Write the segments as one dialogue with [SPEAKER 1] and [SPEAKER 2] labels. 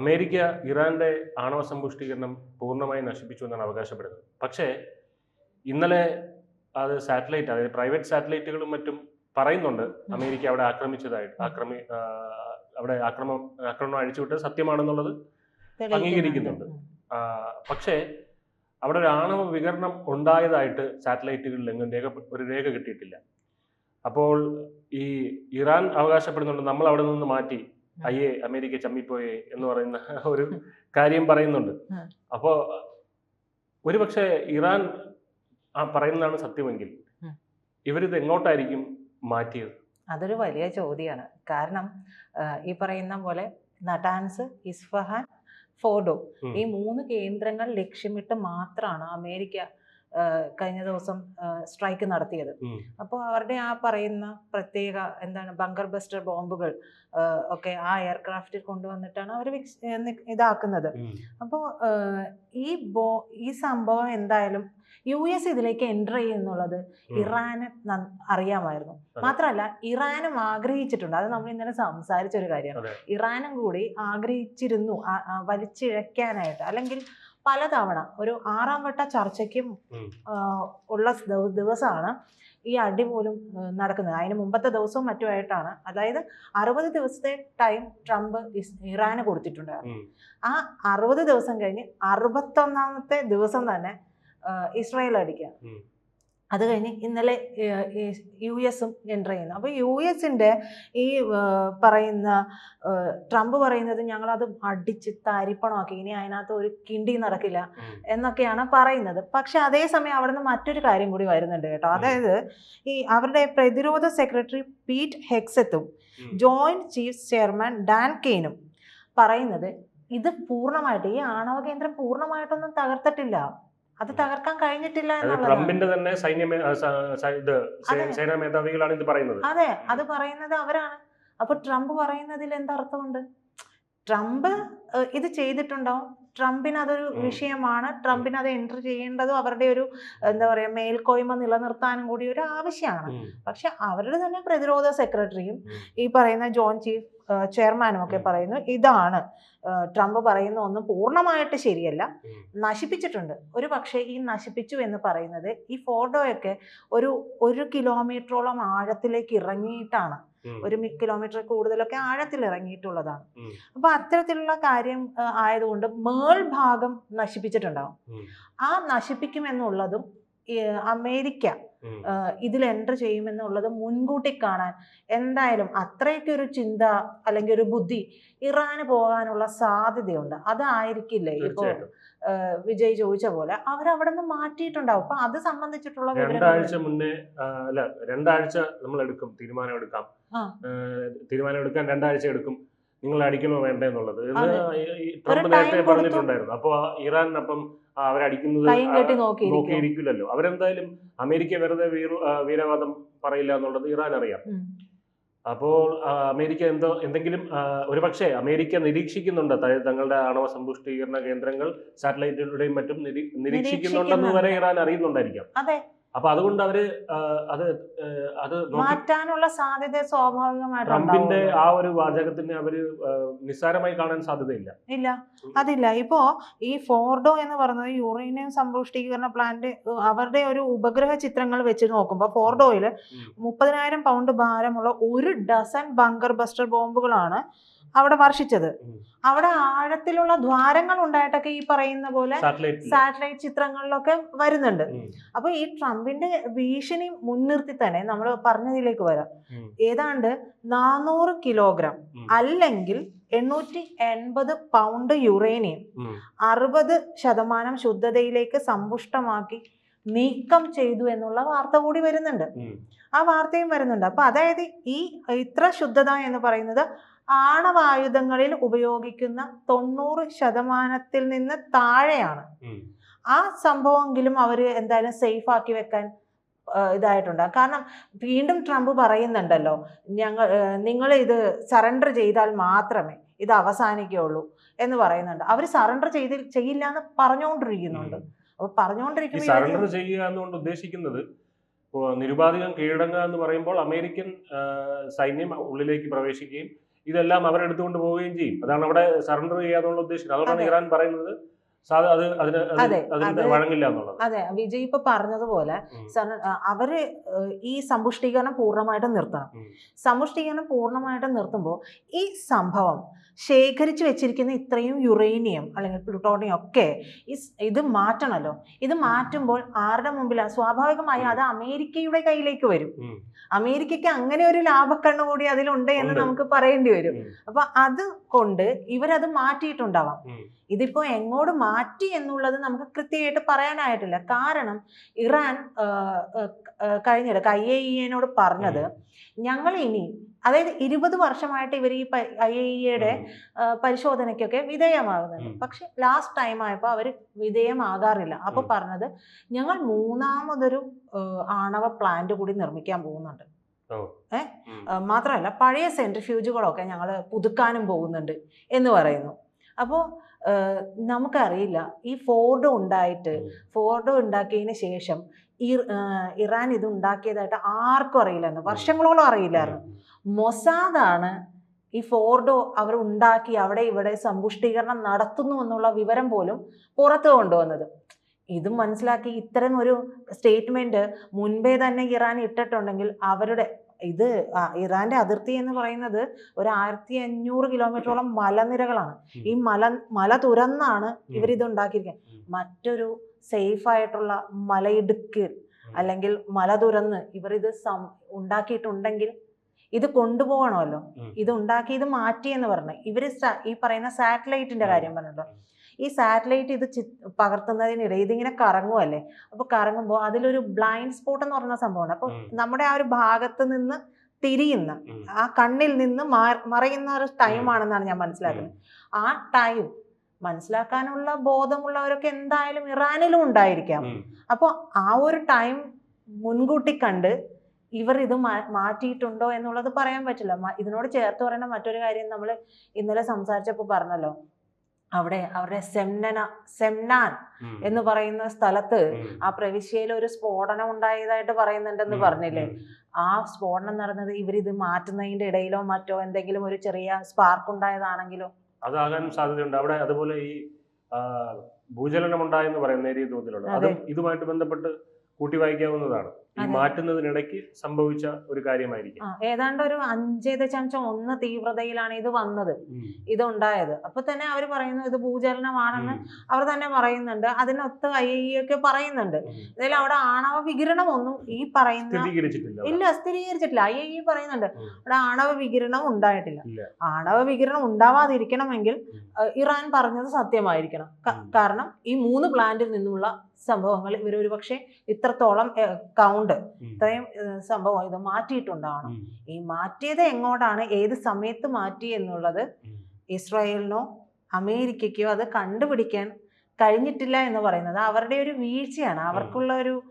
[SPEAKER 1] America ഇറാന്റെ ആണവ സമ്പുഷ്ടീകരണം പൂർണമായി നശിപ്പിച്ചു എന്നാണ് അവകാശപ്പെടുന്നത്. പക്ഷേ ഇന്നലെ അത് സാറ്റലൈറ്റ് അതായത് പ്രൈവറ്റ് സാറ്റലൈറ്റുകളും മറ്റും പറയുന്നുണ്ട് അമേരിക്ക അവിടെ ആക്രമിച്ചതായിട്ട് ആക്രമി അവിടെ ആക്രമം ആക്രമണം അഴിച്ചുവിട്ട് സത്യമാണെന്നുള്ളത് അംഗീകരിക്കുന്നുണ്ട്. പക്ഷേ അവിടെ ഒരു ആണവ വികരണം ഉണ്ടായതായിട്ട് സാറ്റലൈറ്റുകളിൽ എങ്ങും രേഖ ഒരു രേഖ കിട്ടിയിട്ടില്ല. അപ്പോൾ ഈ ഇറാൻ അവകാശപ്പെടുന്നുണ്ട് നമ്മൾ അവിടെ നിന്ന് മാറ്റി. അയ്യേ അമേരിക്ക ചമ്മിപ്പോയേ എന്ന് പറയുന്ന ഒരു കാര്യം പറയുന്നുണ്ട്.
[SPEAKER 2] അപ്പോ
[SPEAKER 1] അപ്പോൾ ഒരുപക്ഷെ ഇറാൻ ആ പറയുന്നതാണ് സത്യമെങ്കിൽ. ഇവരിത് എങ്ങോട്ടായിരിക്കും മാറ്റിയത്?
[SPEAKER 2] അതൊരു വലിയ ചോദ്യമാണ് കാരണം ഈ പറയുന്ന പോലെ നടാൻസ് ഇസ്ഫഹാൻ ഫോഡോ ഈ മൂന്ന് കേന്ദ്രങ്ങൾ ലക്ഷ്യമിട്ട് മാത്രമാണ് അമേരിക്ക കഴിഞ്ഞ ദിവസം സ്ട്രൈക്ക് നടത്തിയത്. അപ്പോൾ അവരുടെ ആ പറയുന്ന പ്രത്യേക എന്താണ് ബങ്കർ ബസ്റ്റർ ബോംബുകൾ ഒക്കെ ആ എയർക്രാഫ്റ്റിൽ കൊണ്ടുവന്നിട്ടാണ് അവർ ഇതാക്കുന്നത്. അപ്പോൾ ഈ ബോ ഈ സംഭവം എന്തായാലും യു എസ് ഇതിലേക്ക് എന്റർ ചെയ്യുന്നുള്ളത്. ഇറാന് അറിയാമായിരുന്നു. മാത്രമല്ല ഇറാനും ആഗ്രഹിച്ചിട്ടുണ്ട്. അത് നമ്മൾ ഇന്നലെ സംസാരിച്ച ഒരു കാര്യമാണ്. ഇറാനും കൂടി ആഗ്രഹിച്ചിരുന്നു ആ അല്ലെങ്കിൽ പലതവണ ഒരു ആറാം വട്ട ചർച്ചയ്ക്കും ഉള്ള ദിവസമാണ് ഈ അടി പോലും നടക്കുന്നത്. അതിന് മുമ്പത്തെ ദിവസവും മറ്റുമായിട്ടാണ്. അതായത് അറുപത് ദിവസത്തെ ടൈം ട്രംപ് ഇറാന് കൊടുത്തിട്ടുണ്ട് ആ അറുപത് ദിവസം കഴിഞ്ഞ് അറുപത്തൊന്നാമത്തെ ദിവസം തന്നെ ഇസ്രായേൽ അടിക്കുക. അത് കഴിഞ്ഞ് ഇന്നലെ യു എസും എന്റർ ചെയ്യുന്നു. അപ്പോൾ യു എസിന്റെ ഈ പറയുന്ന ട്രംപ് പറയുന്നത് ഞങ്ങളത് അടിച്ച് താരിപ്പണമാക്കി. ഇനി അതിനകത്ത് ഒരു കിണ്ടി നടക്കില്ല എന്നൊക്കെയാണ് പറയുന്നത്. പക്ഷെ അതേസമയം അവിടെ നിന്ന് മറ്റൊരു കാര്യം കൂടി വരുന്നുണ്ട് കേട്ടോ. അതായത് ഈ അവരുടെ പ്രതിരോധ സെക്രട്ടറി പീറ്റ് ഹെക്സത്തും. ജോയിന്റ് ചീഫ് ചെയർമാൻ ഡാൻ കെയ്നും പറയുന്നത് ഇത് പൂർണമായിട്ട് ഈ ആണവ കേന്ദ്രം പൂർണമായിട്ടൊന്നും തകർത്തിട്ടില്ല. അത് തകർക്കാൻ കഴിഞ്ഞിട്ടില്ല
[SPEAKER 1] ട്രംപിന്റെ തന്നെ സൈന്യ ഇത്. സേനാ മേധാവികളാണ് ഇത് പറയുന്നത്.
[SPEAKER 2] അതെ അത് പറയുന്നത് അവരാണ്. അപ്പൊ ട്രംപ് പറയുന്നതിൽ എന്തർത്ഥമുണ്ട് ട്രംപ് ഇത് ചെയ്തിട്ടുണ്ടാവും ട്രംപിന് അതൊരു വിഷയമാണ്. ട്രംപിന് അത് എന്റർ ചെയ്യേണ്ടതും അവരുടെ ഒരു എന്താ പറയുക മേൽക്കോയ്മ നിലനിർത്താനും കൂടി ഒരു ആവശ്യമാണ്. പക്ഷെ അവരുടെ തന്നെ പ്രതിരോധ സെക്രട്ടറിയും ഈ പറയുന്ന ജോൺ ചീഫ് ചെയർമാനും ഒക്കെ പറയുന്നു ഇതാണ് ട്രംപ് പറയുന്ന ഒന്നും പൂർണമായിട്ട് ശരിയല്ല. നശിപ്പിച്ചിട്ടുണ്ട്. ഒരു പക്ഷേ ഈ നശിപ്പിച്ചു എന്ന് പറയുന്നത് ഈ ഫോട്ടോയൊക്കെ ഒരു ഒരു കിലോമീറ്ററോളം ആഴത്തിലേക്ക് ഇറങ്ങിയിട്ടാണ്. ഒരു കിലോമീറ്റർ കൂടുതലൊക്കെ ആഴത്തിൽ ഇറങ്ങിയിട്ടുള്ളതാണ്. അപ്പൊ അത്തരത്തിലുള്ള കാര്യം ആയതുകൊണ്ട് മേൾ ഭാഗം നശിപ്പിച്ചിട്ടുണ്ടാവും ആ നശിപ്പിക്കുമെന്നുള്ളതും അമേരിക്ക. ഇതിൽ എന്റർ ചെയ്യുമെന്നുള്ളത് മുൻകൂട്ടി കാണാൻ എന്തായാലും അത്രയ്ക്കൊരു ചിന്ത അല്ലെങ്കിൽ ഒരു ബുദ്ധി ഇറാന് പോകാനുള്ള സാധ്യതയുണ്ട്. അതായിരിക്കില്ലേ ഇപ്പോൾ വിജയ് ചോദിച്ച പോലെ അവരവിടെ നിന്ന് മാറ്റിയിട്ടുണ്ടാവും. അപ്പൊ അത് സംബന്ധിച്ചിട്ടുള്ള
[SPEAKER 1] രണ്ടാഴ്ച മുന്നേ അല്ല രണ്ടാഴ്ച നമ്മൾ എടുക്കും തീരുമാനം എടുക്കാം. തീരുമാനം എടുക്കാൻ രണ്ടാഴ്ച എടുക്കും. നിങ്ങൾ അടിക്കണോ വേണ്ട എന്നുള്ളത് ട്രംപ് നേരത്തെ പറഞ്ഞിട്ടുണ്ടായിരുന്നു. അപ്പോൾ ഇറാൻ അപ്പം അവരടിക്കുന്നത് നോക്കിയിരിക്കില്ലല്ലോ. അവരെന്തായാലും അമേരിക്ക വെറുതെ വീരവാദം പറയില്ല എന്നുള്ളത് ഇറാൻ അറിയാം. അപ്പോൾ അമേരിക്ക എന്തോ എന്തെങ്കിലും ഒരുപക്ഷെ അമേരിക്ക നിരീക്ഷിക്കുന്നുണ്ട്. അതായത് തങ്ങളുടെ ആണവ സമ്പുഷ്ടീകരണ കേന്ദ്രങ്ങൾ സാറ്റലൈറ്റുകളുടെയും മറ്റും നിരീക്ഷിക്കുന്നുണ്ടെന്ന് വരെ ഇറാൻ അറിയുന്നുണ്ടായിരിക്കാം. അപ്പൊ അതുകൊണ്ട് അവർ അത് അത്
[SPEAKER 2] മാറ്റാനുള്ള സാധ്യത സ്വാഭാവികമായിട്ട്
[SPEAKER 1] ട്രംപിന്റെ ആ ഒരു വാചകത്തിന് അവർ നിസ്സാരമായി കാണാൻ സാധ്യതയില്ല.
[SPEAKER 2] ഇല്ല. അതില്ല. ഇപ്പോ ഈ ഫോർഡോ എന്ന് പറയുന്നത് യുറേനിയം സമ്പുഷ്ടീകരണ പ്ലാന്റ് അവരുടെ ഒരു ഉപഗ്രഹ ചിത്രങ്ങൾ വെച്ച് നോക്കുമ്പോൾ ഫോർഡോയിൽ
[SPEAKER 1] ഉം.
[SPEAKER 2] മുപ്പതിനായിരം പൗണ്ട് ഭാരമുള്ള ഒരു ഡസൻ ബങ്കർ ബസ്റ്റർ ബോംബുകളാണ് അവിടെ വർഷിച്ചത്. അവിടെ ആഴത്തിലുള്ള ദ്വാരങ്ങൾ ഉണ്ടായിട്ടൊക്കെ ഈ പറയുന്ന പോലെ
[SPEAKER 1] സാറ്റലൈറ്റ്
[SPEAKER 2] ചിത്രങ്ങളിലൊക്കെ വരുന്നുണ്ട്. അപ്പൊ ഈ ട്രംപിന്റെ ഭീഷണി മുൻനിർത്തി തന്നെ നമ്മൾ പറഞ്ഞതിലേക്ക് വരാം. ഏതാണ്ട് നാനൂറ് കിലോഗ്രാം അല്ലെങ്കിൽ എണ്ണൂറ്റി എൺപത് പൗണ്ട് യുറേനിയം അറുപത് ശതമാനം ശുദ്ധതയിലേക്ക് സമ്പുഷ്ടമാക്കി നീക്കം ചെയ്തു എന്നുള്ള വാർത്ത കൂടി വരുന്നുണ്ട്. ആ വാർത്തയും വരുന്നുണ്ട്. അപ്പൊ അതായത് ഈ ഇത്ര ശുദ്ധത എന്ന് പറയുന്നത് ആണവായുധങ്ങളിൽ ഉപയോഗിക്കുന്ന തൊണ്ണൂറ് ശതമാനത്തിൽ നിന്ന് താഴെയാണ്. ആ സംഭവമെങ്കിലും അവർ എന്തായാലും സേഫ് ആക്കി വെക്കാൻ ഇതായിട്ടുണ്ട്. കാരണം വീണ്ടും ട്രംപ് പറയുന്നുണ്ടല്ലോ ഞങ്ങൾ നിങ്ങൾ ഇത് സറണ്ടർ ചെയ്താൽ മാത്രമേ ഇത് അവസാനിക്കുകയുള്ളൂ എന്ന് പറയുന്നുണ്ട്. അവർ സറണ്ടർ ചെയ്ത് ചെയ്യില്ല എന്ന് പറഞ്ഞുകൊണ്ടിരിക്കുന്നുണ്ട്. അപ്പൊ പറഞ്ഞുകൊണ്ടിരിക്കുമ്പോൾ
[SPEAKER 1] സറണ്ടർ ചെയ്യുക എന്നുകൊണ്ട് ഉദ്ദേശിക്കുന്നത് ഇപ്പോ നിരുപാധികം കീഴടങ്ങുക എന്ന് പറയുമ്പോൾ അമേരിക്കൻ സൈന്യം ഉള്ളിലേക്ക് പ്രവേശിക്കുകയും ഇതെല്ലാം അവരെടുത്തുകൊണ്ട് പോവുകയും ചെയ്യും. അതാണ് അവിടെ സറണ്ടർ ചെയ്യാന്നുള്ള ഉദ്ദേശം. അതുകൊണ്ടാണ്
[SPEAKER 2] അതെ.
[SPEAKER 1] ഇറാൻ പറയുന്നത്. അത്
[SPEAKER 2] വിജയ് ഇപ്പൊ പറഞ്ഞതുപോലെ. അവർ ഈ സമ്പുഷ്ടീകരണം പൂർണമായിട്ടും നിർത്തണം. സമ്പുഷ്ടീകരണം പൂർണമായിട്ടും നിർത്തുമ്പോൾ ഈ സംഭവം ശേഖരിച്ചു വെച്ചിരിക്കുന്ന ഇത്രയും യുറേനിയം അല്ലെങ്കിൽ പ്ലൂട്ടോണിയം ഒക്കെ ഇത് മാറ്റണമല്ലോ ഇത് മാറ്റുമ്പോൾ ആരുടെ മുമ്പിലാണ് സ്വാഭാവികമായും അത് അമേരിക്കയുടെ കയ്യിലേക്ക് വരും. അമേരിക്കയ്ക്ക് അങ്ങനെ ഒരു ലാഭക്കണ്ണ് കൂടി അതിലുണ്ട് എന്ന് നമുക്ക് പറയേണ്ടി വരും. അപ്പൊ അത് കൊണ്ട് ഇവരത് മാറ്റിയിട്ടുണ്ടാവാം. ഇതിപ്പോ എങ്ങോട്ട് മാറ്റി എന്നുള്ളത് നമുക്ക് കൃത്യമായിട്ട് പറയാനായിട്ടില്ല. കാരണം ഇറാൻ കഴിഞ്ഞത് കഴിഞ്ഞിടക്ക് ഐ എ ഇനോട് പറഞ്ഞത് ഞങ്ങൾ ഇനി അതായത് ഇരുപത് വർഷമായിട്ട് ഇവർ ഈ ഐ എ ഇയുടെ. പരിശോധനയ്ക്കൊക്കെ വിധേയമാകുന്നുണ്ട്. പക്ഷെ ലാസ്റ്റ് ടൈം ആയപ്പോൾ അവർ വിധേയമാകാറില്ല. അപ്പൊ
[SPEAKER 1] ഉം.
[SPEAKER 2] പറഞ്ഞത് ഞങ്ങൾ മൂന്നാമതൊരു ആണവ പ്ലാന്റ് കൂടി നിർമ്മിക്കാൻ പോകുന്നുണ്ട്. ഏഹ് മാത്രമല്ല പഴയ സെൻട്രിഫ്യൂജുകളൊക്കെ ഞങ്ങൾ പുതുക്കാനും പോകുന്നുണ്ട് എന്ന് പറയുന്നു. അപ്പോൾ നമുക്കറിയില്ല. ഈ ഫോർഡ് ഉണ്ടായിട്ട്. ഫോർഡ് ഉണ്ടാക്കിയതിന് ശേഷം ഈ ഇറാൻ ഇത് ഉണ്ടാക്കിയതായിട്ട് ആർക്കും അറിയില്ലായിരുന്നു. വർഷങ്ങളോളം അറിയില്ലായിരുന്നു. മൊസാദാണ് ഈ ഫോർഡോ അവർ ഉണ്ടാക്കി അവിടെ ഇവിടെ സമ്പുഷ്ടീകരണം നടത്തുന്നു എന്നുള്ള വിവരം പോലും പുറത്തു കൊണ്ടുവന്നത്. ഇതും മനസ്സിലാക്കി ഇത്തരം ഒരു സ്റ്റേറ്റ്മെന്റ് മുൻപേ തന്നെ ഇറാൻ ഇട്ടിട്ടുണ്ടെങ്കിൽ അവരുടെ ഇത് ഇറാന്റെ അതിർത്തി എന്ന് പറയുന്നത് ഒരു ആയിരത്തി അഞ്ഞൂറ് കിലോമീറ്ററോളം മലനിരകളാണ്. ഈ മല മല തുരന്നാണ്
[SPEAKER 1] ഇവർ
[SPEAKER 2] ഇവരിത് ഉണ്ടാക്കിയിരിക്കുന്നത്. മറ്റൊരു സേഫ് ആയിട്ടുള്ള മലയിടുക്ക് അല്ലെങ്കിൽ മല തുരന്ന് ഇവർ ഇത് സം ഉണ്ടാക്കിയിട്ടുണ്ടെങ്കിൽ ഇത് കൊണ്ടുപോകണമല്ലോ. ഇത് ഉണ്ടാക്കി ഇത് മാറ്റി എന്ന് പറഞ്ഞു. ഇവർ ഈ പറയുന്ന സാറ്റലൈറ്റിന്റെ കാര്യം പറഞ്ഞല്ലോ. ഈ സാറ്റലൈറ്റ് ഇത് ചി- പകർത്തുന്നതിനിടെ ഇതിങ്ങനെ കറങ്ങുമല്ലേ അപ്പൊ കറങ്ങുമ്പോൾ അതിലൊരു ബ്ലൈൻഡ് സ്പോട്ട് എന്ന് പറഞ്ഞ സംഭവമാണ് അപ്പൊ നമ്മുടെ ആ ഒരു ഭാഗത്ത് നിന്ന് തിരിയുന്ന ആ കണ്ണിൽ നിന്ന് മറയുന്ന ഒരു ടൈം ആണെന്നാണ് ഞാൻ മനസ്സിലാക്കുന്നത്. ആ ടൈം മനസ്സിലാക്കാനുള്ള ബോധമുള്ളവരൊക്കെ എന്തായാലും ഇറാനിലും ഉണ്ടായിരിക്കാം. അപ്പോൾ ആ ഒരു ടൈം മുൻകൂട്ടി കണ്ട് ഇവർ ഇത് മാറ്റിയിട്ടുണ്ടോ എന്നുള്ളത് പറയാൻ പറ്റില്ല. ഇതിനോട് ചേർത്ത് പറയേണ്ട മറ്റൊരു കാര്യം നമ്മൾ ഇന്നലെ സംസാരിച്ചപ്പോൾ പറഞ്ഞല്ലോ. അവിടെ അവരുടെ സെംനന സെംനാൻ എന്ന് പറയുന്ന സ്ഥലത്ത് ആ പ്രവിശ്യയിൽ ഒരു സ്ഫോടനം ഉണ്ടായതായിട്ട് പറയുന്നുണ്ടെന്ന് പറഞ്ഞില്ലേ? ആ സ്ഫോടനം നടന്നത് ഇവരിത് മാറ്റുന്നതിന്റെ ഇടയിലോ മറ്റോ എന്തെങ്കിലും ഒരു ചെറിയ സ്പാർക്ക് ഉണ്ടായതാണെങ്കിലോ?
[SPEAKER 1] അതാകാൻ സാധ്യതയുണ്ട്. അവിടെ അതുപോലെ ഈ ഭൂചലനം ഉണ്ടായെന്ന് പറയുന്ന നേരിയ തോതിലുള്ള
[SPEAKER 2] അതും.
[SPEAKER 1] ഇതുമായിട്ട് ബന്ധപ്പെട്ട് കൂട്ടി വായിക്കാവുന്നതാണ് ഈ. മാറ്റുന്നതിനിടയ്ക്ക് സംഭവിച്ച ഒരു കാര്യമായിരിക്കും.
[SPEAKER 2] ഏതാണ്ട് ഒരു അഞ്ചേ ദശാംശം ഒന്ന് തീവ്രതയിലാണ് ഇത് വന്നത്
[SPEAKER 1] ഇതുണ്ടായത്.
[SPEAKER 2] ഇത് ഉണ്ടായത് അപ്പൊ തന്നെ അവർ പറയുന്നു ഇത് ഭൂചലനമാണെന്ന് അവർ തന്നെ പറയുന്നുണ്ട് അതിനൊത്ത് ഐ ഒക്കെ പറയുന്നുണ്ട്. ഇതിൽ അവിടെ ആണവ വികിരണം ഒന്നും ഈ പറയുന്ന ഇല്ല സ്ഥിരീകരിച്ചിട്ടില്ല. ഐ ഐ പറയുന്നുണ്ട്. അവിടെ ആണവ വികിരണം ഉണ്ടായിട്ടില്ല. ആണവ വികിരണം ഉണ്ടാവാതിരിക്കണമെങ്കിൽ ഇറാൻ പറഞ്ഞത് സത്യമായിരിക്കണം. കാരണം ഈ മൂന്ന് പ്ലാന്റിൽ നിന്നുള്ള സംഭവങ്ങൾ ഇവർ ഒരു പക്ഷേ ഇത്രത്തോളം കൗണ്ട്
[SPEAKER 1] ഉം.
[SPEAKER 2] ഇത്രയും സംഭവം ഇത് മാറ്റിയിട്ടുണ്ടാവണം. ഈ മാറ്റിയത് എങ്ങോട്ടാണ്? ഏത് സമയത്ത് മാറ്റി എന്നുള്ളത് ഇസ്രായേലിനോ അമേരിക്കയ്ക്കോ അത് കണ്ടുപിടിക്കാൻ കഴിഞ്ഞിട്ടില്ല എന്ന് പറയുന്നത് അവരുടെ ഒരു വീഴ്ചയാണ്. അവർക്കുള്ള ഒരു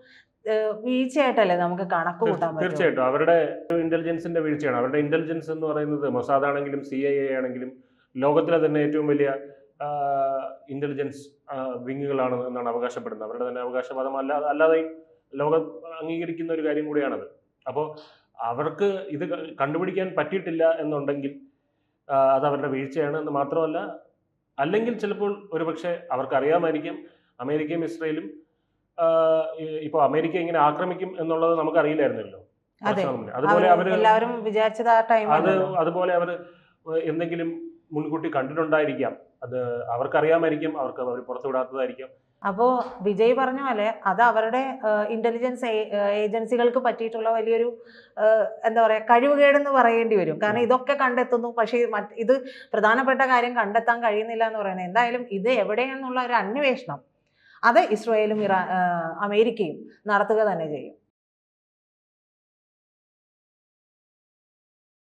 [SPEAKER 2] വീഴ്ചയായിട്ടല്ലേ നമുക്ക് കണക്ക് കൂട്ടാൻ പറ്റും.
[SPEAKER 1] തീർച്ചയായിട്ടും. അവരുടെ ഇന്റലിജൻസിന്റെ വീഴ്ചയാണ്. അവരുടെ ഇന്റലിജൻസ് എന്ന് പറയുന്നത് മൊസാദ് ആണെങ്കിലും സി ഐ എ ആണെങ്കിലും ലോകത്തിലെ തന്നെ ഏറ്റവും വലിയ ഇന്റലിജൻസ് വിങ്ങുകളാണ് എന്നാണ് അവകാശപ്പെടുന്നത്. അവരുടെ തന്നെ അവകാശവാദം അല്ലാതെ അല്ലാതെയും ലോകം അംഗീകരിക്കുന്ന ഒരു കാര്യം കൂടിയാണത്. അപ്പോൾ അവർക്ക് ഇത് കണ്ടുപിടിക്കാൻ പറ്റിയിട്ടില്ല എന്നുണ്ടെങ്കിൽ അത് അവരുടെ വീഴ്ചയാണ് എന്ന് മാത്രമല്ല അല്ലെങ്കിൽ ചിലപ്പോൾ ഒരുപക്ഷെ അവർക്ക് അറിയാമായിരിക്കും അമേരിക്കയും ഇസ്രയേലും ഇപ്പോൾ അമേരിക്ക ഇങ്ങനെ ആക്രമിക്കും എന്നുള്ളത് നമുക്ക് അറിയില്ലായിരുന്നല്ലോ. അതുപോലെ
[SPEAKER 2] അവർ ആ
[SPEAKER 1] അത് അതുപോലെ അവർ എന്തെങ്കിലും മുൻകൂട്ടി കണ്ടിട്ടുണ്ടായിരിക്കാം. അത് അവർക്കറിയാമായിരിക്കും അവർക്ക് അവർ പുറത്തുവിടാത്തതായിരിക്കാം.
[SPEAKER 2] അപ്പോ വിജയ് പറഞ്ഞ പോലെ അത് അവരുടെ ഇന്റലിജൻസ് ഏജൻസികൾക്ക് പറ്റിയിട്ടുള്ള വലിയൊരു എന്താ പറയാ കഴിവുകേടെന്ന് പറയേണ്ടി വരും. കാരണം ഇതൊക്കെ കണ്ടെത്തുന്നു. പക്ഷേ ഇത് പ്രധാനപ്പെട്ട കാര്യം കണ്ടെത്താൻ കഴിയുന്നില്ല എന്ന് പറയുന്നത് എന്തായാലും ഇത് എവിടെയെന്നുള്ള ഒരു അന്വേഷണം അത് ഇസ്രയേലും ഇറാ അമേരിക്കയും നടത്തുക തന്നെ ചെയ്യും.